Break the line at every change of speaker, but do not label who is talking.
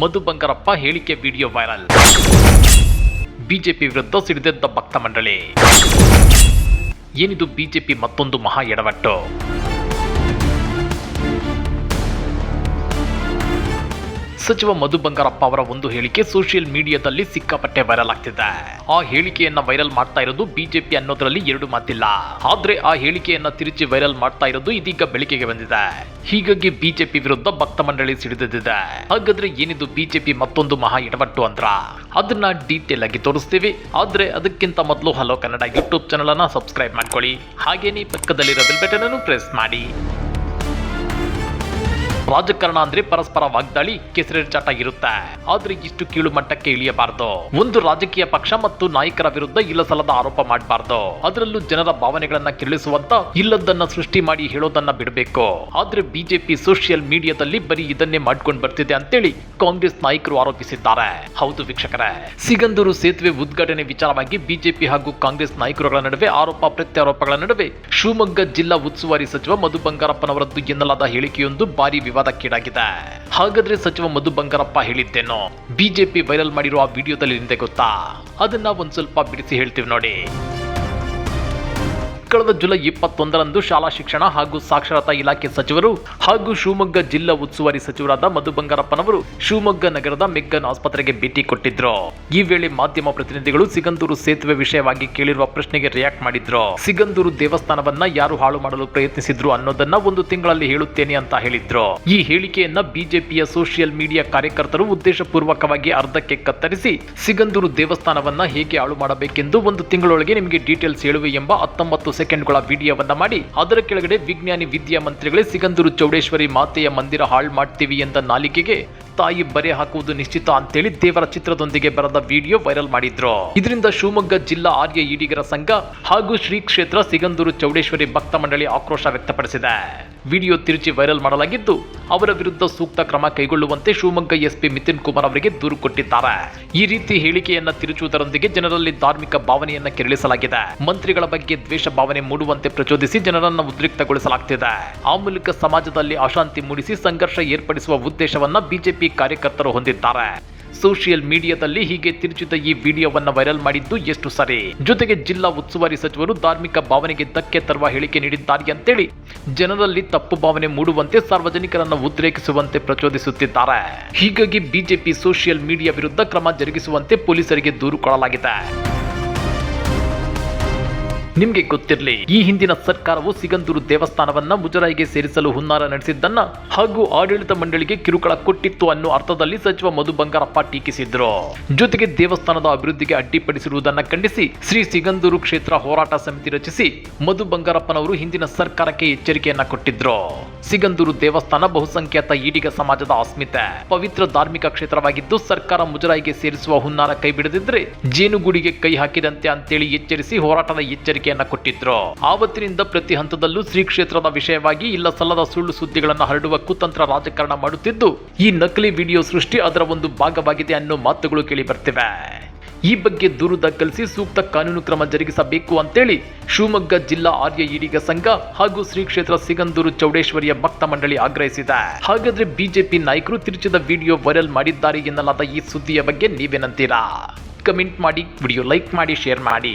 ಮಧು ಬಂಗಾರಪ್ಪ ಹೇಳಿಕೆ video viral. BJP ವಿರುದ್ಧ ಸಿಡಿದೆದ್ದ ಭಕ್ತ ಮಂಡಳಿ. ಏನಿದು ಬಿಜೆಪಿ ಮತ್ತೊಂದು ಮಹಾ ಎಡವಟ್ಟು? ಸಚಿವ ಮಧು ಬಂಗಾರಪ್ಪ ಅವರ ಒಂದು ಹೇಳಿಕೆ ಸೋಷಿಯಲ್ ಮೀಡಿಯಾದಲ್ಲಿ ಸಿಕ್ಕಾಪಟ್ಟೆ ವೈರಲ್ ಆಗ್ತಿದೆ. ಆ ಹೇಳಿಕೆಯನ್ನ ವೈರಲ್ ಮಾಡ್ತಾ ಇರೋದು ಬಿಜೆಪಿ ಅನ್ನೋದ್ರಲ್ಲಿ ಎರಡು ಮಾತಿಲ್ಲ. ಆದ್ರೆ ಆ ಹೇಳಿಕೆಯನ್ನ ತಿರುಚಿ ವೈರಲ್ ಮಾಡ್ತಾ ಇರೋದು ಇದೀಗ ಬೆಳಕಿಗೆ ಬಂದಿದೆ. ಹೀಗಾಗಿ ಬಿಜೆಪಿ ವಿರುದ್ಧ ಭಕ್ತ ಮಂಡಳಿ ಸಿಡಿದಿದೆ. ಹಾಗಾದ್ರೆ ಏನಿದು ಬಿಜೆಪಿ ಮತ್ತೊಂದು ಮಹಾ ಎಡವಟ್ಟು ಅಂದ್ರ? ಅದನ್ನ ಡೀಟೇಲ್ ಆಗಿ ತೋರಿಸ್ತೀವಿ. ಆದ್ರೆ ಅದಕ್ಕಿಂತ ಮೊದಲು ಹಲೋ ಕನ್ನಡ ಯೂಟ್ಯೂಬ್ ಚಾನಲ್ ಅನ್ನ ಸಬ್ಸ್ಕ್ರೈಬ್ ಮಾಡ್ಕೊಳ್ಳಿ. ಹಾಗೇನೇ ಪಕ್ಕದಲ್ಲಿರೋ ಬೆಲ್ ಬಟನ್ ಅನ್ನು ಪ್ರೆಸ್ ಮಾಡಿ. ರಾಜಕಾರಣ ಅಂದ್ರೆ ಪರಸ್ಪರ ವಾಗ್ದಾಳಿ ಕೆಸರೆಚಾಟ ಇರುತ್ತೆ. ಆದ್ರೆ ಇಷ್ಟು ಕೀಳು ಮಟ್ಟಕ್ಕೆ ಇಳಿಯಬಾರದು. ಒಂದು ರಾಜಕೀಯ ಪಕ್ಷ ಮತ್ತು ನಾಯಕರ ವಿರುದ್ಧ ಇಲ್ಲಸಲ್ಲದ ಆರೋಪ ಮಾಡಬಾರ್ದು. ಅದರಲ್ಲೂ ಜನರ ಭಾವನೆಗಳನ್ನ ಕೆರಳಿಸುವಂತ ಇಲ್ಲದನ್ನ ಸೃಷ್ಟಿ ಮಾಡಿ ಹೇಳೋದನ್ನ ಬಿಡಬೇಕು. ಆದ್ರೆ ಬಿಜೆಪಿ ಸೋಷಿಯಲ್ ಮೀಡಿಯಾದಲ್ಲಿ ಬರೀ ಇದನ್ನೇ ಮಾಡ್ಕೊಂಡು ಬರ್ತಿದೆ ಅಂತೇಳಿ ಕಾಂಗ್ರೆಸ್ ನಾಯಕರು ಆರೋಪಿಸಿದ್ದಾರೆ. ಹೌದು ವೀಕ್ಷಕರೇ. ಸಿಗಂದೂರು ಸೇತುವೆ ಉದ್ಘಾಟನೆ ವಿಚಾರವಾಗಿ ಬಿಜೆಪಿ ಹಾಗೂ ಕಾಂಗ್ರೆಸ್ ನಾಯಕರುಗಳ ನಡುವೆ ಆರೋಪ, ಪ್ರತ್ಯಾರೋಪಗಳ ನಡುವೆ ಶಿವಮೊಗ್ಗ ಜಿಲ್ಲಾ ಉಸ್ತುವಾರಿ ಸಚಿವ ಮಧು ಬಂಗಾರಪ್ಪನವರದ್ದು ಎನ್ನಲಾದ ಹೇಳಿಕೆಯೊಂದು ಭಾರಿ ವಿವಾದಕ್ಕೀಡಾಗಿದೆ ಹಾಗಾದ್ರೆ ಸಚಿವ ಮಧು ಬಂಗಾರಪ್ಪ ಹೇಳಿದ್ದೇನೋ? ಬಿಜೆಪಿ ವೈರಲ್ ಮಾಡಿರುವ ವಿಡಿಯೋದಲ್ಲಿ ನಿಂದೆ ಗೊತ್ತಾ? ಅದನ್ನ ಒಂದ್ ಸ್ವಲ್ಪ ಬಿಡಿಸಿ ಹೇಳ್ತೀವಿ ನೋಡಿ. ಕಳೆದ ಜುಲೈ ಇಪ್ಪತ್ತೊಂದರಂದು ಶಾಲಾ ಶಿಕ್ಷಣ ಹಾಗೂ ಸಾಕ್ಷರತಾ ಇಲಾಖೆ ಸಚಿವರು ಹಾಗೂ ಶಿವಮೊಗ್ಗ ಜಿಲ್ಲಾ ಉಸ್ತುವಾರಿ ಸಚಿವರಾದ ಮಧು ಬಂಗಾರಪ್ಪನವರು ಶಿವಮೊಗ್ಗ ನಗರದ ಮೆಗ್ಗನ್ ಆಸ್ಪತ್ರೆಗೆ ಭೇಟಿ ಕೊಟ್ಟಿದ್ರು. ಈ ವೇಳೆ ಮಾಧ್ಯಮ ಪ್ರತಿನಿಧಿಗಳು ಸಿಗಂದೂರು ಸೇತುವೆ ವಿಷಯವಾಗಿ ಕೇಳಿರುವ ಪ್ರಶ್ನೆಗೆ ರಿಯಾಕ್ಟ್ ಮಾಡಿದ್ರು. ಸಿಗಂದೂರು ದೇವಸ್ಥಾನವನ್ನ ಯಾರು ಹಾಳು ಮಾಡಲು ಪ್ರಯತ್ನಿಸಿದ್ರು ಅನ್ನೋದನ್ನ ಒಂದು ತಿಂಗಳಲ್ಲಿ ಹೇಳುತ್ತೇನೆ ಅಂತ ಹೇಳಿದ್ರು. ಈ ಹೇಳಿಕೆಯನ್ನ ಬಿಜೆಪಿಯ ಸೋಷಿಯಲ್ ಮೀಡಿಯಾ ಕಾರ್ಯಕರ್ತರು ಉದ್ದೇಶಪೂರ್ವಕವಾಗಿ ಅರ್ಧಕ್ಕೆ ಕತ್ತರಿಸಿ ಸಿಗಂದೂರು ದೇವಸ್ಥಾನವನ್ನ ಹೇಗೆ ಹಾಳು ಮಾಡಬೇಕೆಂದು ಒಂದು ತಿಂಗಳೊಳಗೆ ನಿಮಗೆ ಡೀಟೇಲ್ಸ್ ಹೇಳುವೆ ಎಂಬ ಹತ್ತೊಂಬತ್ತು ಸೆಕೆಂಡ್ಗಳ ವಿಡಿಯೋವನ್ನ ಮಾಡಿ, ಅದರ ಕೆಳಗಡೆ ವಿಜ್ಞಾನಿ ವಿದ್ಯಾ ಮಂತ್ರಿಗಳೇ ಸಿಗಂದೂರು ಚೌಡೇಶ್ವರಿ ಮಾತೆಯ ಮಂದಿರ ಹಾಳು ಮಾಡ್ತೀವಿ ಎಂದ ನಾಲಿಗೆಗೆ ತಾಯಿ ಬರೆ ಹಾಕುವುದು ನಿಶ್ಚಿತ ಅಂತೇಳಿ ದೇವರ ಚಿತ್ರದೊಂದಿಗೆ ಬರೆದ ವಿಡಿಯೋ ವೈರಲ್ ಮಾಡಿದ್ರು. ಇದರಿಂದ ಶಿವಮೊಗ್ಗ ಜಿಲ್ಲಾ ಆರ್ಯ ಈಡಿಗರ ಸಂಘ ಹಾಗೂ ಶ್ರೀ ಕ್ಷೇತ್ರ ಸಿಗಂದೂರು ಚೌಡೇಶ್ವರಿ ಭಕ್ತ ಮಂಡಳಿ ಆಕ್ರೋಶ ವ್ಯಕ್ತಪಡಿಸಿದೆ. ವಿಡಿಯೋ ತಿರುಚಿ ವೈರಲ್ ಮಾಡಲಾಗಿದ್ದು, ಅವರ ವಿರುದ್ಧ ಸೂಕ್ತ ಕ್ರಮ ಕೈಗೊಳ್ಳುವಂತೆ ಶಿವಮೊಗ್ಗ ಎಸ್ಪಿ ಮಿತಿನ್ ಕುಮಾರ್ ಅವರಿಗೆ ದೂರು ಕೊಟ್ಟಿದ್ದಾರೆ. ಈ ರೀತಿ ಹೇಳಿಕೆಯನ್ನ ತಿರುಚುವುದರೊಂದಿಗೆ ಜನರಲ್ಲಿ ಧಾರ್ಮಿಕ ಭಾವನೆಯನ್ನ ಕೆರಳಿಸಲಾಗಿದೆ. ಮಂತ್ರಿಗಳ ಬಗ್ಗೆ ದ್ವೇಷ ಭಾವನೆ ಮೂಡುವಂತೆ ಪ್ರಚೋದಿಸಿ ಜನರನ್ನ ಉದ್ರಿಕ್ತಗೊಳಿಸಲಾಗ್ತಿದೆ. ಆ ಮೂಲಕ ಸಮಾಜದಲ್ಲಿ ಅಶಾಂತಿ ಮೂಡಿಸಿ ಸಂಘರ್ಷ ಏರ್ಪಡಿಸುವ ಉದ್ದೇಶವನ್ನ ಬಿಜೆಪಿ ಕಾರ್ಯಕರ್ತರು ಹೊಂದಿದ್ದಾರೆ. ಸೋಷಿಯಲ್ ಮೀಡಿಯಾದಲ್ಲಿ ಹೀಗೆ ತಿರುಚಿದ ಈ ವಿಡಿಯೋವನ್ನು ವೈರಲ್ ಮಾಡಿದ್ದು ಎಷ್ಟು ಸರಿ? ಜೊತೆಗೆ ಜಿಲ್ಲಾ ಉಸ್ತುವಾರಿ ಸಚಿವರು ಧಾರ್ಮಿಕ ಭಾವನೆಗೆ ಧಕ್ಕೆ ತರುವ ಹೇಳಿಕೆ ನೀಡಿದ್ದಾರೆ ಅಂತೇಳಿ ಜನರಲ್ಲಿ ತಪ್ಪು ಭಾವನೆ ಮೂಡುವಂತೆ ಸಾರ್ವಜನಿಕರನ್ನು ಉದ್ರೇಕಿಸುವಂತೆ ಪ್ರಚೋದಿಸುತ್ತಿದ್ದಾರೆ. ಹೀಗಾಗಿ ಬಿಜೆಪಿ ಸೋಷಿಯಲ್ ಮೀಡಿಯಾ ವಿರುದ್ಧ ಕ್ರಮ ಜರುಗಿಸುವಂತೆ ಪೊಲೀಸರಿಗೆ ದೂರು ಕೊಡಲಾಗಿದೆ. ನಿಮ್ಗೆ ಗೊತ್ತಿರಲಿ, ಈ ಹಿಂದಿನ ಸರ್ಕಾರವು ಸಿಗಂದೂರು ದೇವಸ್ಥಾನವನ್ನ ಮುಜರಾಯಿಗೆ ಸೇರಿಸಲು ಹುನ್ನಾರ ನಡೆಸಿದ್ದನ್ನ ಹಾಗೂ ಆಡಳಿತ ಮಂಡಳಿಗೆ ಕಿರುಕುಳ ಕೊಟ್ಟಿತ್ತು ಅನ್ನೋ ಅರ್ಥದಲ್ಲಿ ಸಚಿವ ಮಧು ಬಂಗಾರಪ್ಪ ಟೀಕಿಸಿದ್ರು. ಜೊತೆಗೆ ದೇವಸ್ಥಾನದ ಅಭಿವೃದ್ಧಿಗೆ ಅಡ್ಡಿಪಡಿಸಿರುವುದನ್ನ ಖಂಡಿಸಿ ಶ್ರೀ ಸಿಗಂದೂರು ಕ್ಷೇತ್ರ ಹೋರಾಟ ಸಮಿತಿ ರಚಿಸಿ ಮಧು ಬಂಗಾರಪ್ಪನವರು ಹಿಂದಿನ ಸರ್ಕಾರಕ್ಕೆ ಎಚ್ಚರಿಕೆಯನ್ನ ಕೊಟ್ಟಿದ್ರು. ಸಿಗಂದೂರು ದೇವಸ್ಥಾನ ಬಹುಸಂಖ್ಯಾತ ಈಡಿಗ ಸಮಾಜದ ಅಸ್ಮಿತೆ. ಪವಿತ್ರ ಧಾರ್ಮಿಕ ಕ್ಷೇತ್ರವಾಗಿದ್ದು ಸರ್ಕಾರ ಮುಜರಾಯಿಗೆ ಸೇರಿಸುವ ಹುನ್ನಾರ ಕೈ ಬಿಡದಿದ್ರೆ ಜೇನುಗೂಡಿಗೆ ಕೈ ಹಾಕಿದಂತೆ ಅಂತೇಳಿ ಎಚ್ಚರಿಸಿ ಹೋರಾಟದ ಎಚ್ಚರಿಕೆಯನ್ನ ಕೊಟ್ಟಿದ್ರು? ಆವತ್ತಿನಿಂದ ಪ್ರತಿ ಹಂತದಲ್ಲೂ ಶ್ರೀ ಕ್ಷೇತ್ರದ ವಿಷಯವಾಗಿ ಇಲ್ಲ ಸಲ್ಲದ ಸುಳ್ಳು ಸುದ್ದಿಗಳನ್ನು ಹರಡುವ ಕುತಂತ್ರ ರಾಜಕಾರಣ ಮಾಡುತ್ತಿದ್ದು, ಈ ನಕಲಿ ವಿಡಿಯೋ ಸೃಷ್ಟಿ ಅದರ ಒಂದು ಭಾಗವಾಗಿದೆ ಅನ್ನೋ ಮಾತುಗಳು ಕೇಳಿ ಬರ್ತಿವೆ ಈ ಬಗ್ಗೆ ದೂರು ದಾಖಲಿಸಿ ಸೂಕ್ತ ಕಾನೂನು ಕ್ರಮ ಜರುಗಿಸಬೇಕು ಅಂತೇಳಿ ಶಿವಮೊಗ್ಗ ಜಿಲ್ಲಾ ಆರ್ಯ ಈಡಿಗ ಸಂಘ ಹಾಗೂ ಶ್ರೀ ಕ್ಷೇತ್ರ ಸಿಗಂದೂರು ಚೌಡೇಶ್ವರಿಯ ಭಕ್ತ ಮಂಡಳಿ ಆಗ್ರಹಿಸಿದೆ. ಹಾಗಾದ್ರೆ ಬಿಜೆಪಿ ನಾಯಕರು ತಿರುಚಿದ ವಿಡಿಯೋ ವೈರಲ್ ಮಾಡಿದ್ದಾರೆ ಎನ್ನಲಾದ ಈ ಸುದ್ದಿಯ ಬಗ್ಗೆ ನೀವೇನಂತೀರಾ? ಕಮೆಂಟ್ ಮಾಡಿ, ವಿಡಿಯೋ ಲೈಕ್ ಮಾಡಿ, ಶೇರ್ ಮಾಡಿ.